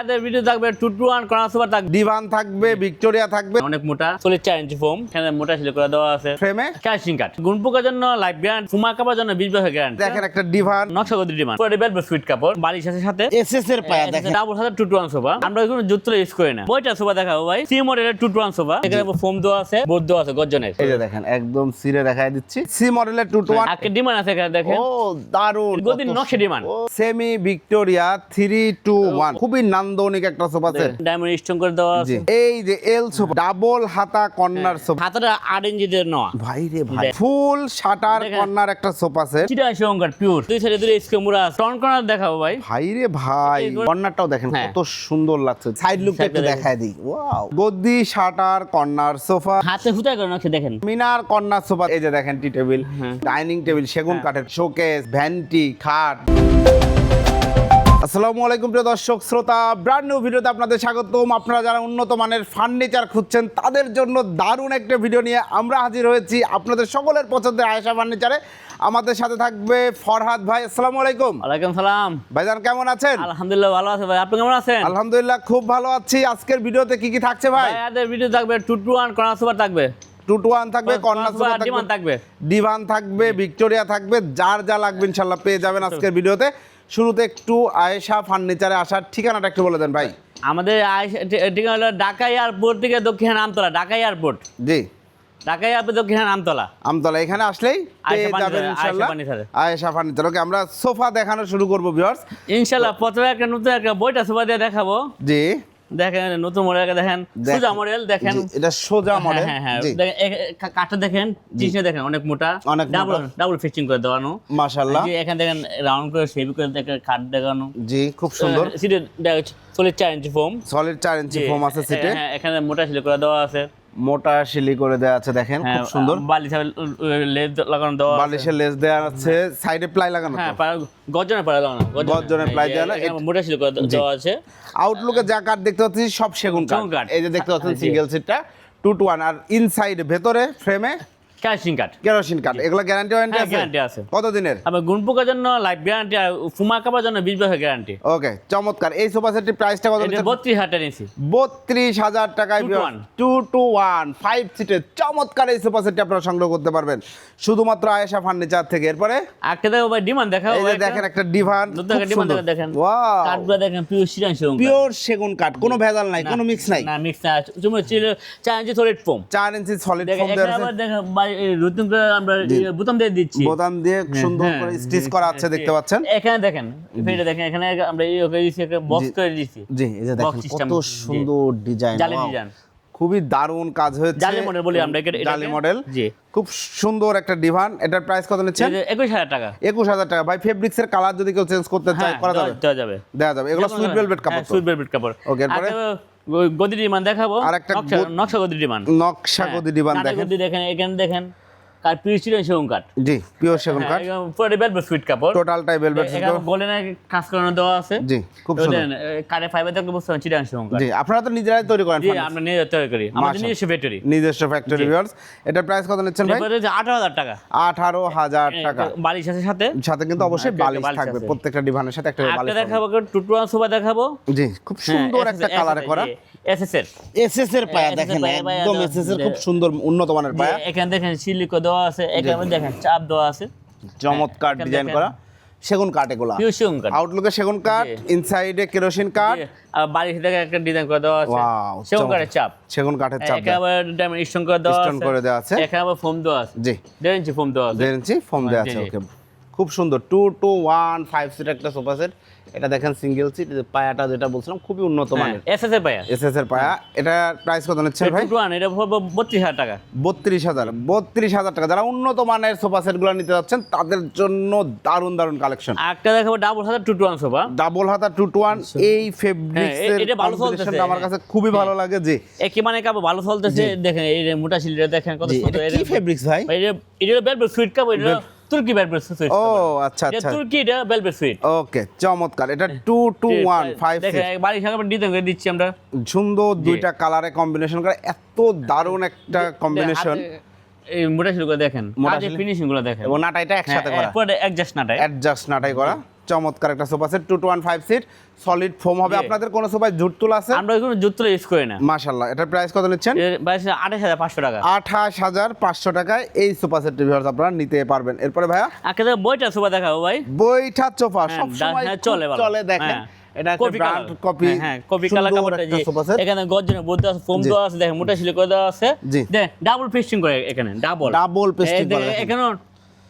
তাদের ভিডিও থাকবে two two one corner sofa থাকবে। ডিভান থাকবে ভিক্টোরিয়া থাকবে। অনেক মোটা। চল্লিশ চার ইঞ্চি ফোম এখানে মোটা করে দেওয়া আছে। ফ্রেমে ক্যাশিং কাট গুণ জন্য লাইফ গ্যারান্টি ফুমা কাপার জন্য বিশ বছর গ্যারান্টি দেখেন একটা ডিভান নকশা গদি ডিমান্ড। পুরো বেলবে সুইট কাপড় বালিশ আছে সাথে। এসএস এর পায়া দেখেন। ডাবল হাজার টু টু ওয়ান সোফা। আমরা কোনো জুত ইউজ করি না। বইটা সোফা দেখাবো ভাই। সি মডেলের টু টু ওয়ান সোফা এখানে ফোম দেওয়া আছে বোর্ড দেওয়া আছে গর্জনের। এই যে দেখেন একদম সিরে দেখাই দিচ্ছি। সি মডেলের টু টু ওয়ান আজকে ডিমান্ড আছে এখানে দেখেন। ও দারুণ গদির নকশা demand. Semi Victoria three two one খুবই নান্দনিক একটা সোফা সেট ডায়মন্ড স্টোন করে দেওয়া আছে। এই যে এল সোফা ডাবল হাতা কর্নার সোফা হাতাটা আট ইঞ্চি দিয়ে নেওয়া। ভাই রে ভাই ফুল শাটার। কর্নার একটা সোফা সেট চিটা সংকার পিওর দুই সাইডে দুই স্কে মুড়া ফ্রন্ট কর্নার দেখাবো ভাই। ভাই রে ভাই কর্নারটাও দেখেন হ্যাঁ। কত সুন্দর লাগছে। সাইড লুকটা Side একটু দেখায় দিই। ওয়াও গদ্দি শাটার কর্নার সোফা হাতে হুতা করে নকশা দেখেন। মিনার কর্নার সোফা এই যে দেখেন টি টেবিল হ্যাঁ। ডাইনিং টেবিল সেগুন কাঠের শোকেস ভ্যান্টি খাট। আসসালামু আলাইকুম প্রিয় দর্শক শ্রোতা ব্র্যান্ড নিউ ভিডিওতে আপনাদের স্বাগতম। আপনারা যারা উন্নত মানের ফার্নিচার খুঁজছেন তাদের জন্য দারুণ একটা ভিডিও নিয়ে আমরা হাজির হয়েছি আপনাদের সকলের পছন্দের আয়েশা ফার্নিচারে আমাদের সাথে থাকবে ফরহাদ ভাই আসসালামু আলাইকুম। ওয়ালাইকুম সালাম। ভাইজান কেমন আছেন? আলহামদুলিল্লাহ ভালো আছে ভাই। আপনি কেমন আছেন? আলহামদুলিল্লাহ খুব ভালো আছি। আজকের ভিডিওতে কি কি থাকছে ভাই? আমাদের ভিডিও থাকবে two two one corner sofa থাকবে। টু টু ওয়ান থাকবে কর্নার থাকবে। থাকবে। ডিভান থাকবে ভিক্টোরিয়া থাকবে যার যা লাগবে ইনশাল্লাহ পেয়ে যাবেন আজকের ভিডিওতে। শুরুতে একটু আয়েশা ফার্নিচারে আসার ঠিকানাটা একটু বলে দেন ভাই। আমাদের ঠিকানা হলো ঢাকা এয়ারপোর্ট থেকে দক্ষিণ আমতলা ঢাকা এয়ারপোর্ট। জি। ঢাকা এয়ারপোর্ট দক্ষিণে আমতলা আমতলা এখানে আসলেই আয়েশা ফার্নিচারে, ওকে আমরা সোফা দেখানো শুরু করব ভিউয়ার্স ইনশাল্লাহ প্রথমে একটা নতুন একটা বইটা সোফা দিয়ে দেখাবো। জি। দেখেন নতুন মডেল দেখেন সোজা মডেল দেখেন। এটা সোজা হ্যাঁ, মডেল হ্যাঁ হ্যাঁ দেখেন, এ- কাঠটা দেখেন চিসনে দেখেন অনেক মোটা। অনেক ডাবল ডাবল ফিচিং করে দেওয়ানো। মাশাআল্লাহ। জি এখানে দেখেন রাউন্ড করে শেপ করে দেখেন কাট দেখানো। জি খুব সুন্দর। সিটে সলিড 4 ইঞ্চি ফোম সলিড 4 ইঞ্চি ফোম আছে সিটে হ্যাঁ এখানে মোটা সিল করে দেওয়া আছে। মোটা শিলি করে দেওয়া আছে দেখেন হ্যাঁ খুব সুন্দর। বালিশের লেজ লাগানো দেওয়া। বালিশের লেস দেওয়া আছে সাইডে প্লাই লাগানো হ্যাঁ গর্জনের পাড়া লাগানো গর্জনের প্লাই দেওয়া মোটা শিলি করে দেওয়া আছে। আউটলুকে যা কাঠ দেখতে পাচ্ছি সব সেগুন কাঠ সেগুন এই যে দেখতে পাচ্ছেন। সিঙ্গেল সিটটা টু টু ওয়ান আর ইনসাইড ভেতরে ফ্রেমে ক্যাশিং কাঠ। কেরোসিন কাঠ। এগুলো গ্যারান্টি ওয়ারেন্টি আছে? guarantee আছে। কত দিনের আবার জন্য লাইফ গ্যারান্টি ফুমা কাপার জন্য বিশ বছর গ্যারান্টি ওকে চমৎকার। এই সোফা সেটটির প্রাইসটা কত এটা বত্রিশ হাজার নিয়েছি। বত্রিশ হাজার টাকায় Two to one. Two two one five সিটের চমৎকার এই সোফা সেটটি আপনারা সংগ্রহ করতে পারবেন। শুধুমাত্র আয়েশা ফার্নিচার থেকে। এরপরে? একটা দেখো ভাই ডিমান্ড দেখাও এই যে দেখেন একটা ডিভান ডিমান্ড দেখেন। ওয়াও কাঠগুলো দেখেন পিওর সেগুন কাঠ। পিওর সেগুন কাঠ। কোনো ভেজাল নাই কোনো মিক্স নাই। না মিক্স না ছিল চার ইঞ্চি সলিড ফোম চার ইঞ্চি সলিড ফোম দেখেন নতুন করে আমরা বোতাম দিয়ে দিচ্ছি। বোতাম দিয়ে সুন্দর হ্যাঁ, করে স্টিচ করা আছে দেখতে পাচ্ছেন? এখানে দেখেন ফেটে দেখেন এখানে আমরা এই ওকে একটা বক্স করে জি এই যে দেখেন কত সুন্দর ডিজাইন জালি ডিজাইন খুবই দারুণ কাজ হয়েছে। জালি মডেল বলি আমরা এটাকে। জালি মডেল জি। খুব সুন্দর একটা ডিভান এটার প্রাইস কত নিচ্ছেন? একুশ হাজার টাকা। একুশ হাজার টাকা। ভাই ফেব্রিক্স এর কালার যদি কেউ চেঞ্জ করতে চায় হ্যাঁ করা যাবে? দেওয়া যাবে। দেওয়া যাবে। এগুলো সুইট ভেলভেট কাপড় সুইট ভেলভেট কাপড়। ওকে এরপরে? আর গদি ডিমান্ড দেখাবো। আর একটা নকশা নকশা গদি ডিমান্ড নকশা গদি ডিমান্ড দেখেন। দেখেন এখানে দেখেন। ছিল সেগুন কাঠ। জি পিওর সেগুন কাঠ। হ্যাঁ, পুরো ভেলভেট সুইট কাপড়। টোটালটাই ভেলভেট এখানে কাজ করানো দেওয়া আছে। জি খুব সুন্দর। কারে ফাইবার দেখলে বুঝতে পারছেন চিটাং সেগুন কাঠ। জি আপনারা তো নিজেরাই তৈরি করেন জি আমরা তৈরি করি। আমাদের নিজস্ব ফ্যাক্টরি নিজস্ব ফ্যাক্টরি ভিউয়ার্স এটার প্রাইস কত নিচ্ছেন ভাই? আঠারো হাজার টাকা। আঠারো হাজার টাকা। বালিশ আছে সাথে? সাথে কিন্তু অবশ্যই বালিশ থাকবে। প্রত্যেকটা ডিভানের সাথে একটা বালিশ থাকবে। দেখাবো টুটুয়া সোফা দেখাবো। জি খুব হ্যাঁ, সুন্দর একটা কালারে করা। এসএস এর এসএস এর পায়া দেখেন একদম এসএস এর খুব সুন্দর উন্নত মানের পায়া। এখানে দেখেন সিলিকো দেওয়া আছে এখানে দেখেন। চাপ দেওয়া আছে। চমৎকার ডিজাইন করা। সেগুন কাঠ এগুলা। পিওর সেগুন কাঠ। আউটলুকে সেগুন কাঠ ইনসাইডে কেরোসিন কাঠ। আর থেকে একটা ডিজাইন করে দেওয়া আছে। সেগুন কাঠের চাপ। সেগুন কাঠের চাপ এখানে আবার ডায়মন্ড স্টোন করে দেওয়া আছে। করে দেওয়া আছে। ফোম দেওয়া আছে। জি। দেড় ইঞ্চি ফোম দেওয়া আছে। দেড় ইঞ্চি ফোম দেওয়া আছে ওকে খুব সুন্দর। Two two one five seat একটা সোফা সেট এটা দেখেন সিঙ্গেল সিট পায়াটা যেটা বলছিলাম খুবই উন্নত মানের। এসএস এর পায়া। এসএস এর পায়া। এটা প্রাইস কত নিচ্ছেন ভাই? টুটুয়ান এটা বত্রিশ হাজার টাকা। বত্রিশ হাজার বত্রিশ হাজার টাকা। যারা উন্নত মানের সোফা সেটগুলো নিতে যাচ্ছেন তাদের জন্য দারুণ দারুণ কালেকশন একটা দেখাবো ডাবল হাজার two two one sofa. Double হাতা টু টু ওয়ান এই ফেব্রিক্স হ্যাঁ, এটা ভালো চলতেছে, আমার হ্যাঁ। কাছে খুবই ভালো লাগে জি। একই মানে কাপড় ভালো চলতেছে। দেখেন এই যে মোটা শিলটা দেখেন কত সুন্দর। এটা কি ফেব্রিক্স ভাই? এটা এটা সুইট কাপড় এটা তুর্কি ভেলভেট সুইট ও আচ্ছা আচ্ছা। তুর্কি এটা ভেলভেট সুইট ওকে চমৎকার। এটা টু টু ওয়ান ফাইভ দেখেন ডিজাইন করে দিচ্ছি আমরা। সুন্দর দুইটা কালারে কম্বিনেশন করে এত দারুণ একটা কম্বিনেশন এই মোটা শুরু করে দেখেন মোটা ফিনিশিংগুলো দেখেন। এবং নাটাইটা একসাথে করা। একসাথে অ্যাডজাস্ট নাটাই। অ্যাডজাস্ট নাটাই করা। চমৎকার একটা sofa set two two one five seat solid foam হবে। আপনাদের কোনো সোফায় জুট তুলা আছে? আমরা কোনো জুত তুলে ইউজ করি না। মাশাল্লাহ এটার প্রাইস কত নিচ্ছেন? আঠাশ হাজার পাঁচশো টাকা। আঠাশ হাজার পাঁচশো টাকায় এই সোফা সেটটি ভিউয়ার্স আপনারা নিতে পারবেন। এরপরে ভাইয়া? আগে বইটা সোফা দেখাবো ভাই। বইটা সোফা হ্যাঁ, সব সময় হ্যাঁ, চলে চলে দেখেন। হ্যাঁ। এটা কপি কপি হ্যাঁ, কপি কালার কাপড়টা জি এখানে গর্জনের বুদ্ধ আছে ফোম। দেওয়া আছে দেখেন মোটা সিলি করে দেওয়া আছে। ডাবল পেস্টিং করে এখানে ডাবল Double pasting করা। এখানে।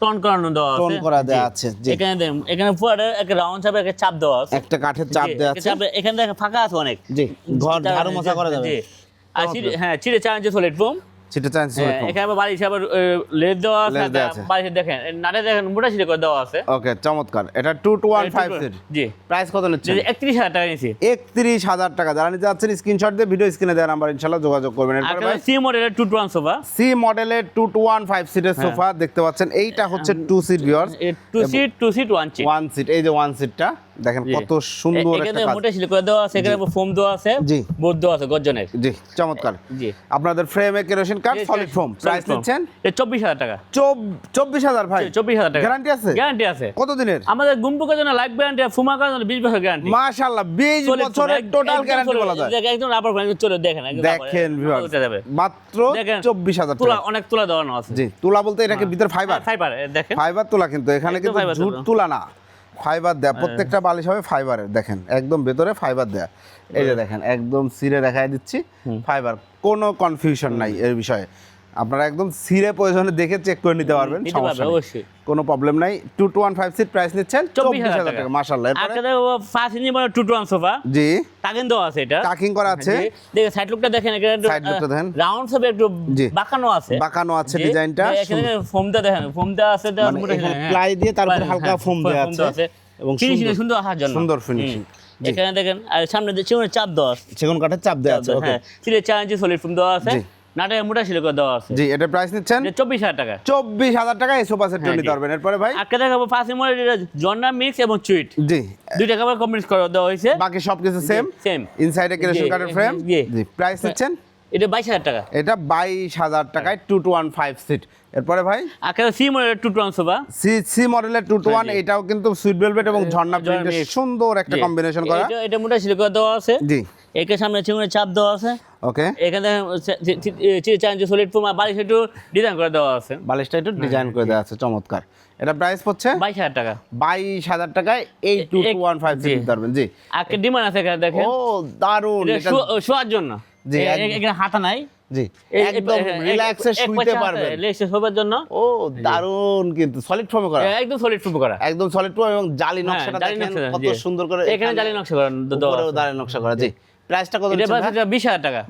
টন করানো দেওয়া আছে। টন করা দেওয়া। আছে, এখানে এখানে পুরো একটা রাউন্ড চাপে একটা চাপ দেওয়া আছে। একটা কাঠের চাপ দেওয়া আছে। চাপে- এখানে দেখেন ফাঁকা আছে অনেক। জি ঘর ঝাড়ু মোছা করা যাবে। জি। আর হ্যাঁ চিড়ে চান যে সলিড ফোম সেটা চান্স হ্যাঁ, এখানে আবার আবার লেজ দেওয়া আছে। বালিশ দেখেন নাটে দেখেন মোটা সিলি করে দেওয়া আছে। ওকে চমৎকার। এটা two two one five seat জি। প্রাইস কত নিচ্ছে একত্রিশ হাজার টাকা নিয়েছি। একত্রিশ হাজার টাকা। যারা নিতে যাচ্ছেন স্ক্রিনশট দিয়ে ভিডিও স্ক্রিনে দেওয়া নাম্বার ইনশাল্লাহ যোগাযোগ করবেন। সি মডেলের two two one sofa C মডেলের টু টু ওয়ান ফাইভ সিটের। সোফা দেখতে পাচ্ছেন। এইটা হচ্ছে two seat viewers two seat two seat one seat one seat এই যে ওয়ান সিটটা দেখেন কত সুন্দর একটা কাজ। মোটা সিলি করে দেওয়া আছে এখানে ফোম দেওয়া আছে জি। বোর্ড দেওয়া আছে গর্জনের। জি চমৎকার। জি। আপনাদের ফ্রেমে কেরোসিন কার্ড সলিড ফোম প্রাইস চব্বিশ হাজার টাকা। চব্বিশ হাজার ভাই। চব্বিশ হাজার টাকা। গ্যারান্টি আছে? গ্যারান্টি আছে। কত দিনের আমাদের গুম্পুকের জন্য লাইফ গ্যারান্টি ফুমা জন্য বিশ বছর গ্যারান্টি মাশাআল্লাহ বিশ বছরের টোটাল গ্যারান্টি বলা যায়। একদম রাবার ব্যান্ড চলে দেখেন দেখেন মাত্র দেখেন, চব্বিশ হাজার তুলা অনেক তুলা দেওয়ানো আছে। জি তুলা বলতে এটাকে ভিতর ফাইবার ফাইবার দেখেন। ফাইবার তুলা কিন্তু এখানে কিন্তু। তুলা না। ফাইবার দেয়া প্রত্যেকটা বালিশ হবে ফাইবারের দেখেন একদম ভেতরে ফাইবার দেয়া। এই যে দেখেন একদম সিরে দেখায় দিচ্ছি ফাইবার কোনো কনফিউশন নাই এর বিষয়ে। আপনারা একদম সিরে প্রয়োজনে দেখে চেক করে নিতে পারবেন সমস্যা অবশ্যই। কোনো প্রবলেম নাই। Two two one five seat price নিচ্ছেন চব্বিশ হাজার টাকা। মাসাল্লাহ ফার্স্ট মানে টু টু ওয়ান সোফা জি। টাকেন দেওয়া আছে এটা। টাকিং করা আছে। দেখেন সাইড লুকটা দেখেন একটু Side দেখেন। রাউন্ড একটু। বাঁকানো আছে। বাঁকানো আছে ডিজাইনটা এখানে ফোমটা দেখেন ফোমটা আছে দেওয়া মানে হ্যাঁ। প্লাই দিয়ে তারপরে প্লাই, হালকা হ্যাঁ, ফোম দেওয়া আছে। এবং সুন্দর- আসার জন্য। সুন্দর। জি। এখানে দেখেন আর সামনে যে চিকনের চাপ দেওয়া আছে। সেগুন কাঠের চাপ দেওয়া আছে ওকে হ্যাঁ সিলে চার ইঞ্চি সলিড ফোম দেওয়া আছে। জি। নাটে মোটা সিলে করে দেওয়া আছে। জি এটা প্রাইস নিচ্ছেন? যে চব্বিশ হাজার টাকা। চব্বিশ হাজার টাকা এই সোফা সেটটা হ্যাঁ, নিতে পারবেন। এরপরে ভাই? আজকে দেখাবো ফার্স্ট মডেল জন্না মিক্স এবং চুইট জি। দুইটা কাপড় কমপ্লিট করে দেওয়া হয়েছে। বাকি সবকিছু সেম সেম ইনসাইডে কেরোসিন কাঠের ফ্রেম জি। জি। প্রাইস নিচ্ছেন? এটা বাইশ হাজার টাকা। এটা বাইশ হাজার টাকায় two two one five seat এরপরে ভাই? আজকে C model two two sofa C C মডেলের টু টু ওয়ান হ্যাঁ, এটাও কিন্তু সুইট ভেলভেট এবং ঝর্ণা প্রিন্টের সুন্দর একটা কম্বিনেশন করা। এটা- এটা মোটা সিলে করে দেওয়া আছে। জি। একে সামনে চিকনের চাপ দেওয়া আছে। ওকে। এখানে চার ইঞ্চি সলিড ফোম বালিশ একটু ডিজাইন করে দেওয়া আছে। বালিশটা একটু ডিজাইন করে দেওয়া আছে চমৎকার। এটা প্রাইস পড়ছে? বাইশ হাজার টাকা। বাইশ হাজার টাকায় এই টু টু ওয়ান ফাইভ জি। জি। আজকে ডিমান্ড আছে এখানে দেখেন। ও দারুণ। শোয়ার জন্য। জি, এখানে হাতা নাই। জি একদম রিল্যাক্সে শুইতে পারবেন। লেসে শোবার জন্য। ও দারুণ কিন্তু সলিড ফর্মে করা। একদম সলিড ফোম করা। একদম সলিড ফর্ম এবং জালি হ্যাঁ, নকশাটা দেখেন কত সুন্দর করে এখানে জালি নকশা করা উপরেও জালি নকশা করা জি। প্রাইসটা কত এটা হাজার টাকা।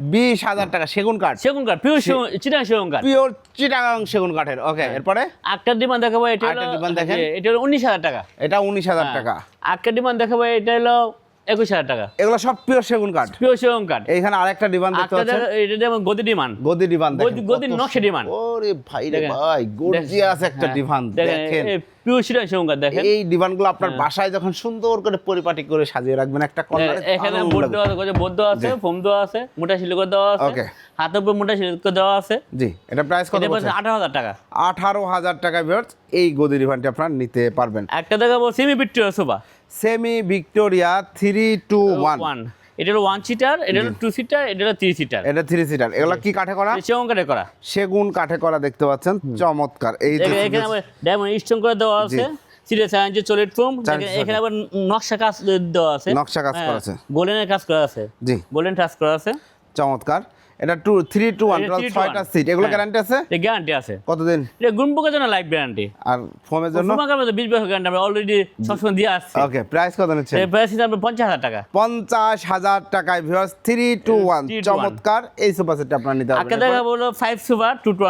টাকা সেগুন কাঠ। সেগুন কাঠ পিওর চিটাং সেগুন কাঠ। পিওর চিটাগাং সেগুন কাঠের। ওকে এরপরে? একটা ডিমান্ড দেখাবো এটা হলো demand দেখেন। এটা হলো উনিশ হাজার টাকা। এটা উনিশ হাজার হ্যাঁ। টাকা। একটা ডিমান্ড দেখাবো এটা হলো একুশ হাজার টাকা। এগুলো সব পিওর সেগুন কাঠ পিওর সেগুন কাঠ এইখানে আরেকটা ডিমান্ড দেখতে পাচ্ছেন। এটা যেমন গদি ডিমান্ড গদি ডিভান গদি- নকশা ডিমান্ড। ওরে ভাই রে ভাই গর্জিয়াস একটা ডিভান দেখেন পিওর সেগুন কাঠ দেখেন। এই আপনার বাসায় যখন সুন্দর করে পরিপাটি করে সাজিয়ে রাখবেন একটা কর্নারে এখানে বোর্ড দেওয়া আছে বোর্ড দেওয়া আছে ফোম দেওয়া আছে মোটা দেওয়া আছে Okay. হাতের উপর মোটা সিলিকর দেওয়া আছে। জি এটা প্রাইস কত আঠারো হাজার টাকা। আঠারো হাজার টাকা ভিউয়ার্স এই গদি ডিভানটি আপনারা নিতে পারবেন। একটা দেখাবো semi Victoria sofa semi Victoria three two one. এটা হলো ওয়ান সিটার এটা হলো টু সিটার এটা হলো থ্রি সিটার এটা থ্রি সিটার এগুলো কি কাঠে করা? সেগুন কাঠে করা। সেগুন কাঠে করা দেখতে পাচ্ছেন। চমৎকার। এই যে এখানে- ডায়মন্ড স্টোন করে দেওয়া আছে। সিরিয়াস আইনজি চলিট ফোম এখানে আবার নকশা কাজ দেওয়া আছে। নকশা কাজ করা আছে। গোল্ডেনের কাজ করা আছে। জি। গোল্ডেন টাচ করা আছে। চমৎকার। এটা টু থ্রি টু ওয়ান এটা ছয়টা সিট এগুলো। গ্যারান্টি আছে? গ্যারান্টি আছে। কতদিন? এটা জন্য লাইফ গ্যারান্টি আর ফোমের জন্য? বিশ বছর গ্যারান্টি আমরা অলরেডি সবসময় দিয়ে আসছি। ওকে প্রাইস কত নিচ্ছে প্রাইস হিসাবে পঞ্চাশ হাজার টাকা। পঞ্চাশ হাজার টাকায় ভিউয়ার্স থ্রি টু ওয়ান। চমৎকার। এই সোফা সেটটা আপনার নিতে আজকে পারবেন দেখা বলো five super two two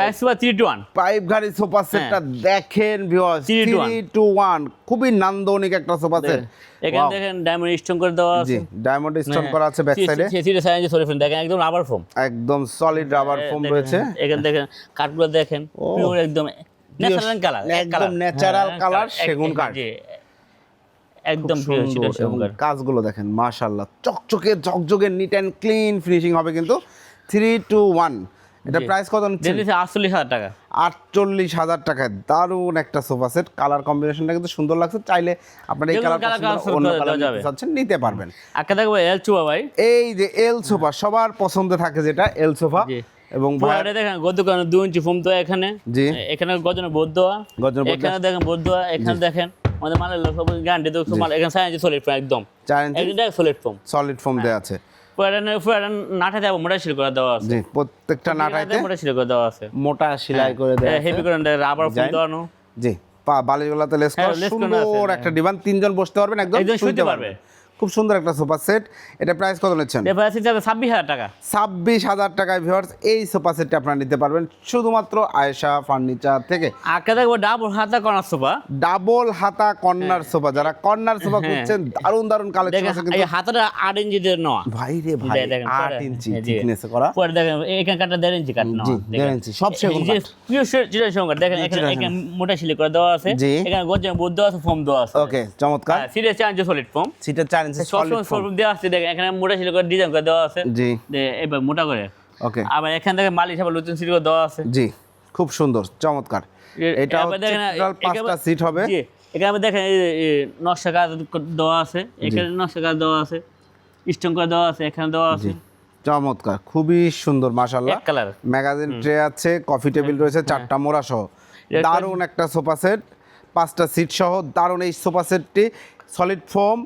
five super three two one pipe গাড়ি সোফা সেটটা দেখেন viewers Three to one। Three two one খুবই নান্দনিক একটা সোফা সেট এখানে দেখেন ডায়মন্ড স্টোন করে দেওয়া জি আছে। ডায়মন্ড স্টোন করা আছে ব্যাক সাইডে সিরিয়াস আইনজি সলিড ফোম দেখেন একদম রাবার ফোম একদম সলিড রাবার ফোম রয়েছে। এখানে দেখেন কাঠগুলো দেখেন পিওর একদম ন্যাচারাল কালার একদম natural colour সেগুন কাঠ। একদম সেটা কাজগুলো দেখেন মাশাল্লাহ চকচকে ঝকঝকে নিট অ্যান্ড ক্লিন ফিনিশিং হবে কিন্তু। থ্রি টু ওয়ান এটা প্রাইস কত দিয়েছে আটচল্লিশ হাজার টাকা। আটচল্লিশ হাজার টাকায় দারুণ একটা সোফা সেট কালার কম্বিনেশনটা কিন্তু সুন্দর লাগছে। চাইলে আপনারা এই কালার অন্য কালার। চাচ্ছেন নিতে পারবেন। একটা দেখব এল চুয়া ভাই। এই যে এল সোফা সবার পছন্দ থাকে যেটা এল সোফা। এবং পুরো দেখেন গদ্য কারণে দুই ইঞ্চি ফোম তো এখানে। জি। এখানে গজনে বোধ দেওয়া। গর্জনের এখানে দেখেন বোধ দেওয়া। এখানে দেখেন আমাদের মালের সব গ্যারান্টি তো মাল এখানে সাইন সলিড ফোম একদম। চার ইঞ্চি? সলিড ফোম সলিড ফোম দেওয়া আছে। পুরো পুরো নাঠা দেওয়া মোটা করে দেওয়া আছে। প্রত্যেকটা নাটাইতে মোটা করে দেওয়া আছে। মোটা সেলাই করে দেওয়া হেভি করে রাবার দেওয়ানো। জি লেস হ্যাঁ, করা লেস করানো আছে, সুন্দর হ্যাঁ। একটা ডিভান তিনজন বসতে পারবেন একদম পারবে পারবে। খুব সুন্দর একটা সোফা সেট। এটা প্রাইস কত নিচ্ছেন? ছাব্বিশ হাজার টাকা। ছাব্বিশ হাজার টাকায় ভিউয়ার্স এই সোফা সেটটা আপনারা নিতে পারবেন শুধুমাত্র আয়েশা ফার্নিচার থেকে। আঁকা দেখব ডাবল হাতা করার সোফা। ডাবল হাতা কর্নার সোফা। যারা কর্নার সোফা হ্যাঁ। খুঁজছেন দারুণ দারুণ কালেকশন আছে এই কিন্তু হাতাটা আট ইঞ্চি দিয়ে নেওয়া। ভাই রে ভাই আট ইঞ্চি হ্যাঁ, থিকনেস করা। পরে দেখেন এখানে কাটটা দেড় ইঞ্চি কাট নেওয়া। দেড় ইঞ্চি, সব সেগুন কাঠ। pure চিটার সঙ্গে দেখেন এখানে মোটা শিলি করে দেওয়া আছে। এখানে বোধ দেওয়া আছে ফোম দেওয়া আছে। ওকে চমৎকার। সিরিয়াস চার্জ সলিড ফোম সিটের চার সবসময় দেওয়া আছে দেখেন এখানে মোটা করে ডিজাইন করে দেওয়া আছে। জি। এবার মোটা করে। ওকে আবার এখান থেকে মাল হিসাবে লুচন সিলি করে দেওয়া আছে। জি খুব সুন্দর চমৎকার। এটা পাঁচটা সিট হবে। জি এখানে দেখেন নকশা কাজ দেওয়া আছে। এখানে নকশা কাজ দেওয়া আছে স্টোন করে দেওয়া আছে এখানে দেওয়া আছে। চমৎকার খুবই সুন্দর মাশাল্লাহ কালার ম্যাগাজিন ট্রে আছে কফি টেবিল রয়েছে চারটা মোড়া সহ। দারুণ একটা সোফা সেট পাঁচটা সিট সহ দারুণ এই সোফা সেটটি সলিড ফোম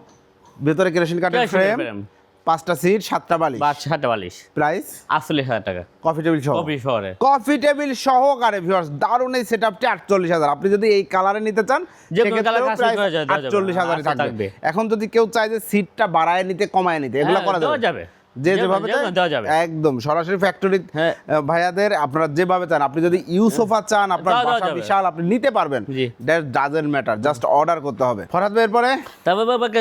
ভেতরে কেরোসিন কাঠের ফ্রেম পাঁচটা সিট সাতটা বালিশ। সাতটা বালিশ। প্রাইস আটচল্লিশ হাজার টাকা। কফি টেবিল সহ? কফি শহরে। কফি টেবিল সহকারে ভিউয়ার্স দারুণ এই সেটআপটি আটচল্লিশ হাজার। আপনি যদি এই কালারে নিতে চান যে সেক্ষেত্রেও প্রাইস। আটচল্লিশ হাজারে থাকবে। এখন যদি কেউ চায় যে সিটটা বাড়ায় নিতে কমায় নিতে এগুলো হ্যাঁ, করা যাবে। যে যেভাবে একদম সরাসরি ফ্যাক্টরি হ্যাঁ। ভাইয়াদের আপনারা যেভাবে চান আপনি যদি ইউ সোফা চান আপনার বাসা বিশাল আপনি নিতে পারবেন। That doesn't matter just order করতে হবে। ফরহাদ ভাইয়ের পরে তারপর বাবাকে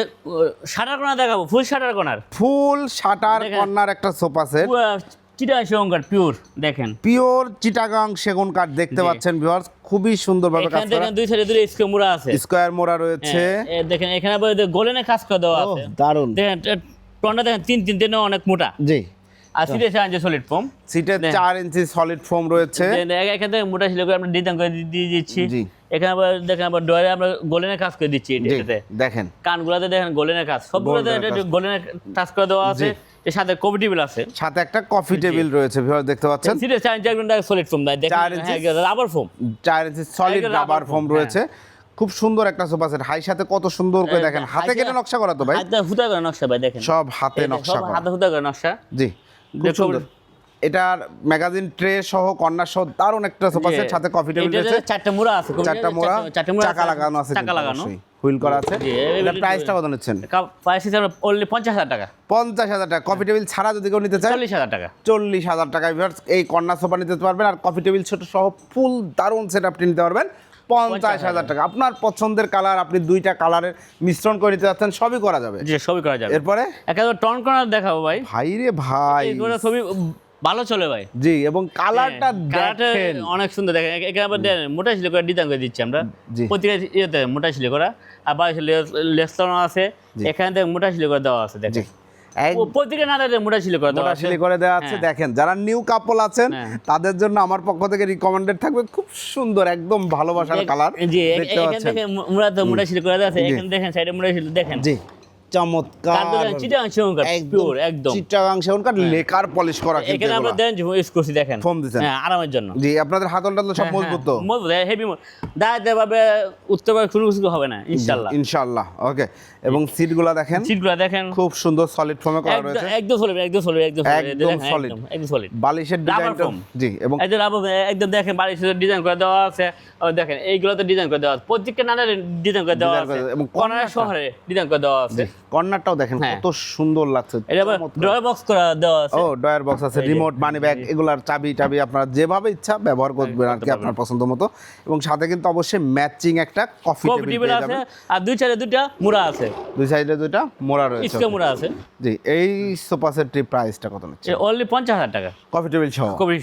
শাটার কোনার দেখাবো ফুল শাটার কোনার। ফুল শাটার কর্নার একটা সোফা সেট চিটা শিবঙ্কর পিওর দেখেন। পিওর চিটাগাং সেগুন কাঠ দেখতে পাচ্ছেন ভিউয়ার্স খুবই সুন্দরভাবে কাজ করা দুই সাইডে দুই স্কোয়ার মুড়া আছে। স্কোয়ার মোড়া রয়েছে। হ্যাঁ, দেখেন এখানে গোলেনে কাজ করে দেওয়া আছে। দারুণ। দেখেন টনটা দেখেন তিন তিন তিন অনেক মোটা। জি। আর আছে সলিড ফোম দেখ। চার ইঞ্চি সলিড ফোম রয়েছে। এখান থেকে মোটা ছিল আমরা ডিজাইন করে দিয়ে দিচ্ছি। জি। এখানে আবার দেখেন আবার ডয়ারে আমরা গোলেনের কাজ করে দিচ্ছি এটাতে। দেখেন। কানগুলাতে দেখেন গোলেনের কাজ। সবগুলোতে গোলেনের কাজ। করে দেওয়া আছে। এর সাথে কম্পিটিবল আছে। সাথে একটা কফি টেবিল রয়েছে ভিউয়ার দেখতে পাচ্ছেন। সিরিয়াস চার ইঞ্চি একদম সলিড ফোম দেয় দেখেন রাবার ফোম চার ইঞ্চি সলিড রাবার ফোম রয়েছে। খুব সুন্দর একটা সোফা সেট হাই সাথে কত সুন্দর করে দেখেন। হাতে কেটে নকশা করা তো ভাই? হাতে হুতা করে নকশা ভাই দেখেন। সব হাতে নকশা করা। হাতে হুতা করে নকশা। জি খুব। সুন্দর। এটার ম্যাগাজিন ট্রে সহ কর্নার সহ দারুণ একটা সোফা সেট সাথে কফি টেবিল রয়েছে। চারটা মুড়া আছে চারটা মোড়া চারটা মুড়া চাকা লাগানো আছে চাকা লাগানো। হুইল করা আছে। এটা প্রাইসটা কত নিচ্ছেন? প্রাইস হিসাবে অনলি পঞ্চাশ হাজার টাকা। পঞ্চাশ হাজার টাকা। কফি টেবিল ছাড়া যদি কেউ নিতে চায় চল্লিশ হাজার টাকা। চল্লিশ হাজার টাকায় এই কর্নার সোফা নিতে পারবেন। আর কফি টেবিল ছোট সহ ফুল দারুণ সেট আপনি নিতে পারবেন। পঞ্চাশ হাজার টাকা। আপনার পছন্দের কালার আপনি দুইটা কালারের মিশ্রণ করে নিতে যাচ্ছেন সবই করা যাবে। জি সবই করা যাবে। এরপরে? একেবারে টন কর্নার দেখাবো ভাই। ভাই রে ভাই। ছবি ভালো চলে ভাই। জি এবং কালারটা হ্যাঁ, দেখেন। অনেক সুন্দর দেখেন। এখানে আবার দেখেন মোটা ছিল করে ডিজাইন করে দিচ্ছি আমরা। প্রতিটা ইয়েতে মোটা ছিল করা। আর বাইরে লেসলানো আছে। এখানে দেখ মোটা ছিল করে দেওয়া আছে দেখেন। এক ও প্রতিটা নাটাতে মোটা ছিল করে দেওয়া মোটা করে দেওয়া আছে হ্যাঁ। দেখেন যারা নিউ কাপল আছেন হ্যাঁ। তাদের জন্য আমার পক্ষ থেকে রিকমেন্ডেড থাকবে খুব সুন্দর একদম ভালোবাসার কালার জি এখানে পাচ্ছেন দেখেন তো মোটা ছিল করে দেওয়া আছে। দেখেন সাইডে মোটা দেখেন জি চমৎকার। চিটাং শিবঙ্কর পিওর একদম চিটাগাং সেগুনকার লেকার পলিশ করা কিন্তু এখানে আমরা দেন ইউজ করছি দেখেন। ফোম দিছেন। হ্যাঁ আরামের জন্য। জি আপনাদের হাতল টাতল সব হ্যাঁ, মজবুত তো? হ্যাঁ, মজবুত। হেভি দাঁড়াতে পারবে উঠতে পারবে কোনো কিছু হবে না ইনশাল্লাহ ইনশাআল্লাহ। ওকে। এবং সিটগুলো দেখেন? সিটগুলো দেখেন। খুব সুন্দর সলিড ফর্মে করা রয়েছে। একদম সলিড একদম সলিড একদম একদম দেখেন, একদম সলিড বালিশের ডিজাইনটা জি এবং একদম দেখেন সাথে ডিজাইন করে দেওয়া আছে। দেখেন এইগুলোতে ডিজাইন করে দেওয়া আছে। প্রত্যেকটা নানা ডিজাইন করে দেওয়া আছে। এবং কর্নার শহরে ডিজাইন করে দেওয়া আছে। কর্নারটাও দেখেন হ্যাঁ। কত সুন্দর লাগছে ড্রয়ার বক্স করা দেওয়া আছে। ও ড্রয়ার বক্স আছে রিমোট মানি ব্যাগ এগুলার চাবি টাবি আপনারা যেভাবে ইচ্ছা ব্যবহার হ্যাঁ, করবেন আর কি আপনার পছন্দ মতো। এবং সাথে কিন্তু অবশ্যই ম্যাচিং একটা কফি টেবিল আছে আর দুই সাইডে দুইটা মোড়া আছে। দুই সাইডে দুইটা মোড়া রয়েছে ইসকে মোড়া আছে। জি এই সোফা প্রাইসটা কত নিচ্ছে? অনলি 50000 টাকা। কফি টেবিল সহ। কফি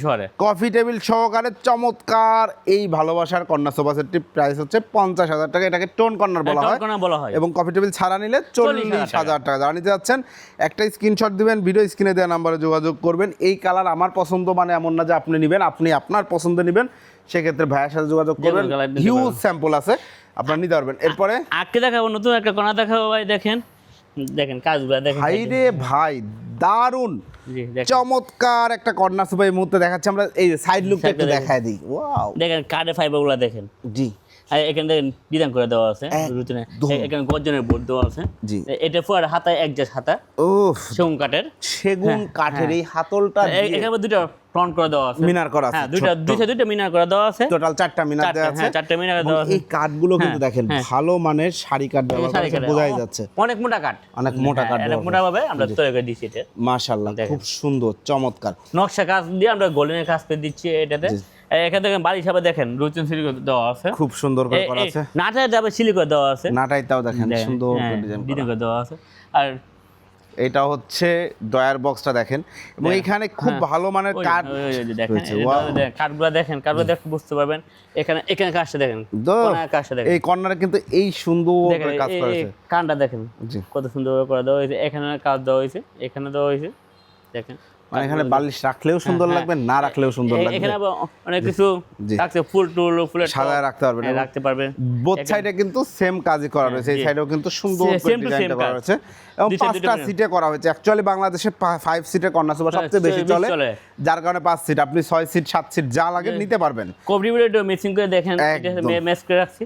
কফি টেবিল সহকারে চমৎকার। এই ভালোবাসার কন্যা সোফা সেটটির প্রাইস হচ্ছে 50000 টাকা। এটাকে টোন কর্নার বলা হয়। এবং কফি টেবিল ছাড়া নিলে 40 তেইশ হাজার টাকা। যারা নিতে যাচ্ছেন একটা স্ক্রিনশট দিবেন ভিডিও স্ক্রিনে দেওয়া নাম্বারে যোগাযোগ করবেন। এই কালার আমার পছন্দ মানে এমন না যে আপনি নেবেন আপনি আপনার পছন্দ নেবেন। সেক্ষেত্রে ভাইয়ের সাথে যোগাযোগ করবেন। হিউজ স্যাম্পল আছে আপনার নিতে পারবেন। এরপরে আগে দেখাবো নতুন একটা কণা দেখাবো ভাই দেখেন। দেখেন কাজগুলো দেখেন ভাই রে ভাই দারুণ চমৎকার একটা কর্নার সুপার এই মুহূর্তে দেখাচ্ছি আমরা এই সাইড লুকটা একটু দেখায় দিই। ওয়াও দেখেন কার্ডে ফাইবারগুলো দেখেন। জি। আর এখানে দেখেন ডিজাইন করে দেওয়া আছে রুটিনে। এখানে গর্জনের বোর্ড দেওয়া আছে। জি। এটা ফুয়ার হাতায় এক জাস হাতা। উফ। সেগুন কাঠের। সেগুন কাঠের এই হাতলটা এখানে দুইটা ফ্রন্ট করে দেওয়া আছে। মিনার করা আছে হ্যাঁ দুইটা দুইটা দুইটা মিনার করে দেওয়া আছে। টোটাল চারটা মিনার দেওয়া আছে। হ্যাঁ, চারটে মিনার দেওয়া আছে। এই কাঠগুলো কিন্তু হ্যাঁ, দেখেন হ্যাঁ। ভালো মানের শাড়ি কাঠ ব্যবহার শাড়ি বোঝাই যাচ্ছে। অনেক মোটা কাঠ। অনেক মোটা কাঠ অনেক মোটা ভাবে আমরা তৈরি করে দিচ্ছি এটা। মাশাআল্লাহ খুব সুন্দর চমৎকার। নকশা কাজ দিয়ে আমরা গোল্ডেনের কাজ করে দিচ্ছি এটাতে। এখানে দেখেন বাড়ি হিসাবে দেখেন রুচিন দেওয়া আছে। খুব সুন্দর করে করা আছে। নাটায় যাবে দেওয়া আছে। নাটাইটাও দেখেন সুন্দর হ্যাঁ, ডিজাইন করে। দেওয়া আছে। আর এটা হচ্ছে ডয়ার বক্সটা দেখেন। এবং এখানে খুব ভালো মানের হ্যাঁ। কাঠ দেখেন রয়েছে। এটা Wow. দেখেন, কাঠগুলো দেখেন কাঠগুলো দেখে বুঝতে পারবেন। এখানে এখানে কাজটা দেখেন কাজটা দেখেন। এই কর্নারে কিন্তু এই সুন্দর কাজ করা হয়েছে কানটা দেখেন কত সুন্দর করে দেওয়া হয়েছে। এখানে কাজ দেওয়া হয়েছে এখানে দেওয়া হয়েছে দেখেন। মানে এখানে বালিশ রাখলেও সুন্দর হ্যাঁ, লাগবে না রাখলেও সুন্দর লাগবে। এখানে অনেক কিছু জি। রাখছে ফুল টুল সাজায় রাখতে পারবেন হ্যাঁ, রাখতে পারবেন। বোথ সাইডে কিন্তু সেম কাজই করা রয়েছে এই সাইডেও কিন্তু সুন্দর করে ডিজাইনটা এবং পাঁচটা সিটে করা হয়েছে। অ্যাকচুয়ালি বাংলাদেশে ফাইভ সিটের হ্যাঁ, সবচেয়ে বেশি চলে। যার কারণে পাঁচ সিট আপনি ছয় সিট সাত সিট যা লাগে নিতে পারবেন। কবরি মেসিং করে দেখেন একদম। ম্যাচ করে রাখছি।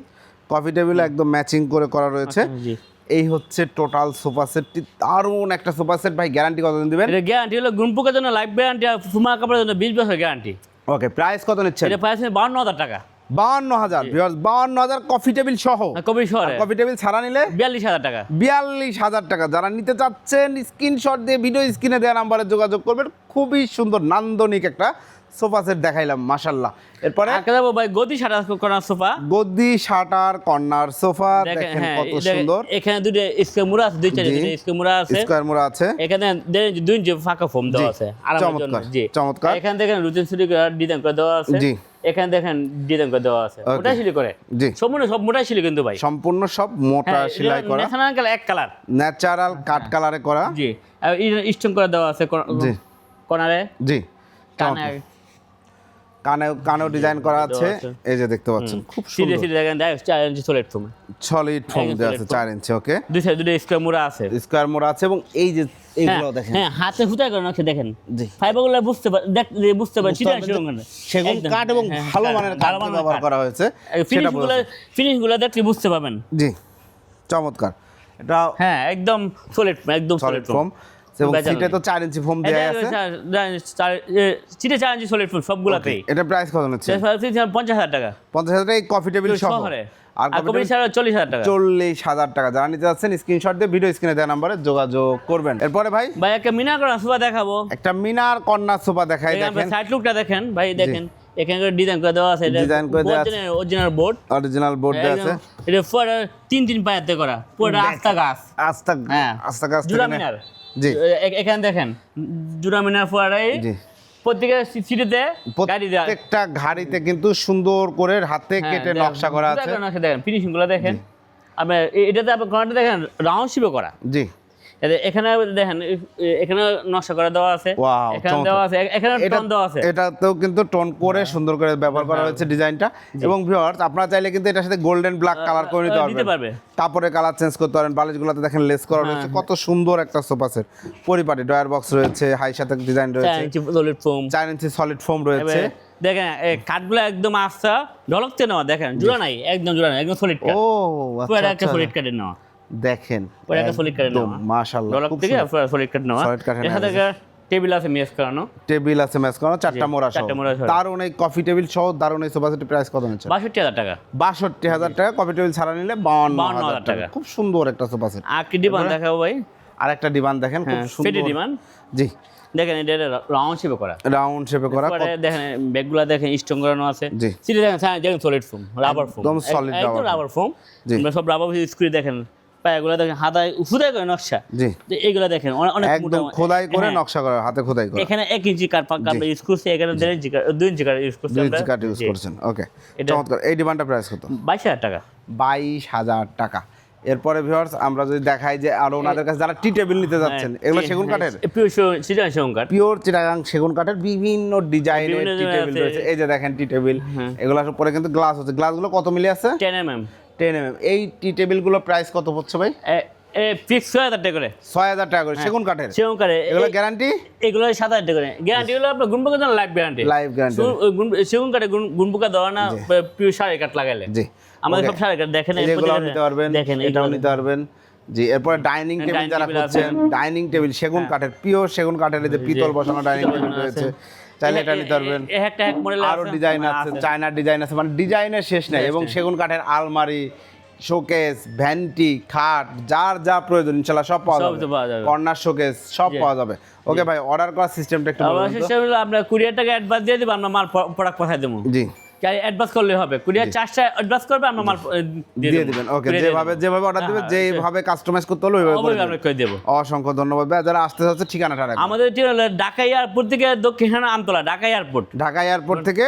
কফি টেবিল একদম ম্যাচিং করে করা রয়েছে। জি। এই হচ্ছে টোটাল সোফা সেটটি দারুণ একটা সোফা সেট ভাই গ্যারান্টি কতদিন দিবেন? এটা গ্যারান্টি হলো গুম পোকার জন্য লাইফ গ্যারান্টি আর ফুমা কাপড়ের জন্য বিশ বছর গ্যারান্টি ওকে প্রাইস কত নিচ্ছেন? এটা প্রাইস বাউন্ন হাজার টাকা। বাহান্ন হাজার। বাহান্ন হাজার কফি টেবিল সহ। কবি শহরে কফি টেবিল ছাড়া নিলে? বিয়াল্লিশ হাজার টাকা। বিয়াল্লিশ হাজার টাকা। যারা নিতে চাচ্ছেন স্ক্রিনশট দিয়ে ভিডিও স্ক্রিনে দেওয়া নাম্বারে যোগাযোগ করবেন। খুবই সুন্দর নান্দনিক একটা সোফা সেট দেখাইলাম মাশাল্লাহ এরপরে যাব ভাই গদি সাটা করার সোফা। গদি শাটার কর্নার সোফা দেখেন হ্যাঁ কত সুন্দর। এখানে দুটো স্কে মুড়া আছে দুই চার জি। স্কে মুড়া আছে। স্কোয়ার মোড়া আছে। এখানে দুই ইঞ্চি ফাঁকা ফোম দেওয়া আছে আরামের জন্য। জি। চমৎকার। এখানে দেখেন রুটিন সিলি ডিজাইন করে দেওয়া আছে। জি। এখানে দেখেন ডিজাইন করে দেওয়া আছে। Okay. মোটাই করে। জি। সম্পূর্ণ সব মোটাই সিলি কিন্তু ভাই। সম্পূর্ণ সব মোটা হ্যাঁ সেলাই করা। কালার এক কালার ন্যাচারাল কাট কালারে করা। জি। আর স্টোন করে দেওয়া আছে জি। কোনারে জি কানে কানে কানেও ডিজাইন করা আছে। এই যে দেখতে পাচ্ছেন খুব সুন্দর। দেখেন ডাইরেক্ট চার ইঞ্চি সলিড ফোম সলিড ফোম একদম দেওয়া আছে foam। চার ইঞ্চি ওকে দুই সাইড দুটো স্কোয়ার মুড়া আছে। স্কোয়ার মোড়া আছে এবং এই যে হ্যাঁ, এইগুলো দেখেন। হ্যাঁ হাতে করে দেখেন। জি। ফাইবারগুলো বুঝতে পার দেখ বুঝতে পার সেগুন সেগুন কাঠ এবং হ্যাঁ, ভালো হ্যাঁ, মানের কাঠ ব্যবহার করা হয়েছে ফিনিশগুলো ফিনিশগুলো দেখলে বুঝতে পারবেন। জি চমৎকার। এটা হ্যাঁ একদম সলিড একদম সলিড সলিড ফোম এবং সিটে তো চার ইঞ্চি ফোম দেওয়া আছে। চিটে চার ইঞ্চি সলিড ফুল সবগুলাতেই। এটা প্রাইস কত নিচ্ছে? পঞ্চাশ টাকা। পঞ্চাশ হাজার টাকা এই কফি টেবিল সহ। আর আর কফি ছাড়া চল্লিশ হাজার টাকা। চল্লিশ হাজার টাকা। যারা নিতে যাচ্ছেন স্ক্রিনশট দিয়ে ভিডিও স্ক্রিনে দেওয়া নাম্বারে যোগাযোগ করবেন। এরপরে ভাই? ভাই একটা মিনা করা সোফা দেখাবো। একটা মিনার কর্নার সোফা দেখাই দেখেন। সাইড লুকটা দেখেন। ভাই দেখেন এখানে ডিজাইন করে দেওয়া আছে। Design করে দেওয়া আছে। অরিজিনাল বোর্ড অরিজিনাল বোর্ড দেওয়া আছে। এটা পুরো তিন তিন পায়াতে করা। পুরো আস্তা গাছ আস্তা হ্যাঁ। আস্তা গাছ জুরা থেকে নে- মিনার। জি। এখানে দেখেন জুরা মিনার ফুয়ারাই জি। প্রত্যেকের সিটিতে গাড়ি দেওয়া। প্রত্যেকটা ঘাড়িতে কিন্তু সুন্দর করে হাতে হ্যাঁ, কেটে নকশা করা আছে। নকশা দেখেন ফিনিশিংগুলো দেখেন। আপনার এটাতে কর্নারটা দেখেন রাউন্ড শিপে করা। জি। এখানে দেখেন এখানে নকশা করা দেওয়া আছে। এখানে দেওয়া আছে এখানে এটা টন দেওয়া আছে। এটাতেও কিন্তু টোন করে সুন্দর করে ব্যবহার করা হয়েছে ডিজাইনটা। এবং ভিউয়ার্স আপনারা চাইলে কিন্তু এটার সাথে গোল্ডেন ব্ল্যাক কালার করে নিতে পারবেন। পারবে। তারপরে কালার চেঞ্জ করতে পারেন বালিশগুলোতে দেখেন লেস করা রয়েছে। কত সুন্দর একটা সোফা সেট পরিপাটি ডয়ার বক্স রয়েছে হাই সাথে ডিজাইন রয়েছে। ইঞ্চি সলিড ফোম চার ইঞ্চি সলিড ফোম রয়েছে। দেখেন কাঠগুলো একদম আস্তা ঢলকতে নেওয়া দেখেন জোড়া নাই একদম জোড়া নাই একদম সলিড কাঠ ও আচ্ছা একটা আচ্ছা সলিড কাঠের নেওয়া। দেখেন পুরো একটা solid কাঠের নেওয়া। মাশাআল্লাহ ঢলক থেকে সলিড নেওয়া। টেবিল আছে। মেস করানো। টেবিল আছে করানো চারটা মোড়া সহ। দারুণ এই কফি টেবিল সহ দারুণ এই সোফা সেটের প্রাইস কত নিচ্ছে টাকা। বাষট্টি হাজার টাকা কফি টেবিল ছাড়া নিলে বাউন্ন বাউন্ন হাজার হাজার টাকা। টাকা। খুব সুন্দর একটা সোফা সেট আর কি ডিমান্ড দেখাবো ভাই? আর একটা ডিমান্ড দেখেন খুব হ্যাঁ সুন্দর। ফেটি ডিমান্ড জি। দেখেন এটা রাউন্ড শেপে করা। রাউন্ড শেপে করা দেখেন ব্যাগগুলো দেখেন স্ট্রং করানো আছে। জি। সিটি দেখেন হ্যাঁ দেখেন সলিড ফোম রাবার ফোম একদম foam। Rubber foam. আমরা সব রাবার স্ক্রু দেখেন। পায়াগুলো দেখেন হাতায় করে নকশা। জি। এইগুলো দেখেন অনেক- একদম খোদাই করে হ্যাঁ, নকশা করা হাতে খোদাই করা। এখানে ইঞ্চি কাঠ পাকা আমরা ইউজ করছি এখানে ইঞ্চি দুই ইঞ্চি কাঠ ইউজ করছি ইঞ্চি কাঠ ইউজ করছেন ওকে চমৎকার। এই ডিমান্ডটা প্রাইস কত? বাইশ হাজার টাকা। বাইশ হাজার টাকা। এরপরে ভিউয়ার্স আমরা যদি দেখাই যে আরও ওনাদের কাছে যারা টি টেবিল নিতে যাচ্ছেন হ্যাঁ, এগুলো সেগুন কাঠের? পিওর সিজন সেগুন কাঠ। পিওর চিটাগাং সেগুন কাঠের বিভিন্ন ডিজাইনের টি টেবিল হ্যাঁ। রয়েছে। এই যে দেখেন টি টেবিল এগুলো উপরে কিন্তু গ্লাস হচ্ছে গ্লাসগুলো কত মিলি আছে? এম টেন এম এই টি টেবিলগুলো প্রাইস কত ভাই? ফিক্স ছয় হাজার টাকা করে। ছয় হাজার টাকা করে সেগুন কাঠের। সেগুন কাঠে এগুলো গ্যারান্টি এগুলো সাত হাজার টাকা করে। গ্যারান্টি হলো আপনার গুণপোকা জন্য লাইফ গ্যারান্টি লাইভ গ্যারান্টি সেগুন কাঠে গুণপোকা দেওয়া না সাড়ে কাঠ লাগাইলে। জি। আমাদের সব সাড়ে কাঠ দেখেন নিতে পারবেন দেখেন এটাও এটাও নিতে পারবেন। জি এরপরে ডাইনিং টেবিল যারা আছে। করছেন ডাইনিং টেবিল সেগুন কাঠের পিওর সেগুন কাঠের যে পিতল বসানো ডাইনিং টেবিল রয়েছে। একটা এক মডেল আরও ডিজাইন আছে। ডিজাইন আছে মানে ডিজাইনের শেষ নাই এবং সেগুন কাঠের আলমারি শোকেস ভ্যান্টি খাট যার যা প্রয়োজন ইনশাল্লাহ সব পাওয়া যাবে। কর্নার শোকেস সব পাওয়া যাবে। ওকে ভাই অর্ডার করার সিস্টেমটা একটু বলুন সিস্টেম হলো আমরা কুরিয়ার টাকা অ্যাডভান্স দিয়ে দেবো আমরা মাল প্রোডাক্ট পাঠিয়ে দেবো। জি। অ্যাডভান্স করলে হবে। কুরিয়ার চার্জটা অ্যাডভান্স করবে আমরা মাল দিয়ে দিবেন ওকে যেভাবে যেভাবে অর্ডার দিবে। হ্যাঁ, যেভাবে কাস্টমাইজ করতে হলো ওইভাবে করে অবশ্যই আমরা করে দেবো। অসংখ্য ধন্যবাদ। ভাই যারা আসতে যাচ্ছে ঠিকানাটা রাখবেন। আমাদের ঠিকানা ঢাকা এয়ারপোর্ট থেকে দক্ষিণ আমতলা ঢাকা এয়ারপোর্ট। ঢাকা এয়ারপোর্ট থেকে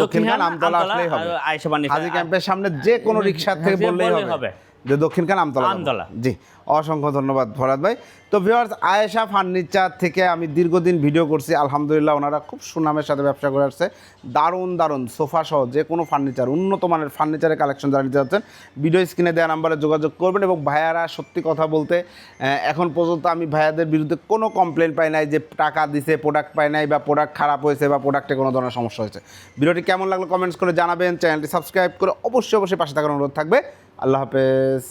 দক্ষিণখান আমতলা আসলেই হবে। আয়েশা বাণী হাজি ক্যাম্পের সামনে যে কোনো রিক্সা থেকে হ্যাঁ, বললেই হবে। যে দক্ষিণখান আমতলা। আমতলা। জি অসংখ্য ধন্যবাদ ভরাত ভাই তো ভিউয়ার্স আয়েশা ফার্নিচার থেকে আমি দীর্ঘদিন ভিডিও করছি আলহামদুলিল্লাহ ওনারা খুব সুনামের সাথে ব্যবসা করে আসছে দারুণ দারুণ সোফা সহ যে কোনো ফার্নিচার উন্নত মানের ফার্নিচারের কালেকশন যারা নিতে যাচ্ছেন ভিডিও স্ক্রিনে দেওয়া নাম্বারে যোগাযোগ করবেন এবং ভাইয়ারা সত্যি কথা বলতে এখন পর্যন্ত আমি ভাইয়াদের বিরুদ্ধে কোনো কমপ্লেন পাই নাই যে টাকা দিছে প্রোডাক্ট পাই নাই বা প্রোডাক্ট খারাপ হয়েছে বা প্রোডাক্টে কোনো ধরনের সমস্যা হয়েছে ভিডিওটি কেমন লাগল কমেন্টস করে জানাবেন চ্যানেলটি সাবস্ক্রাইব করে অবশ্যই অবশ্যই পাশে থাকার অনুরোধ থাকবে আল্লাহ হাফেজ।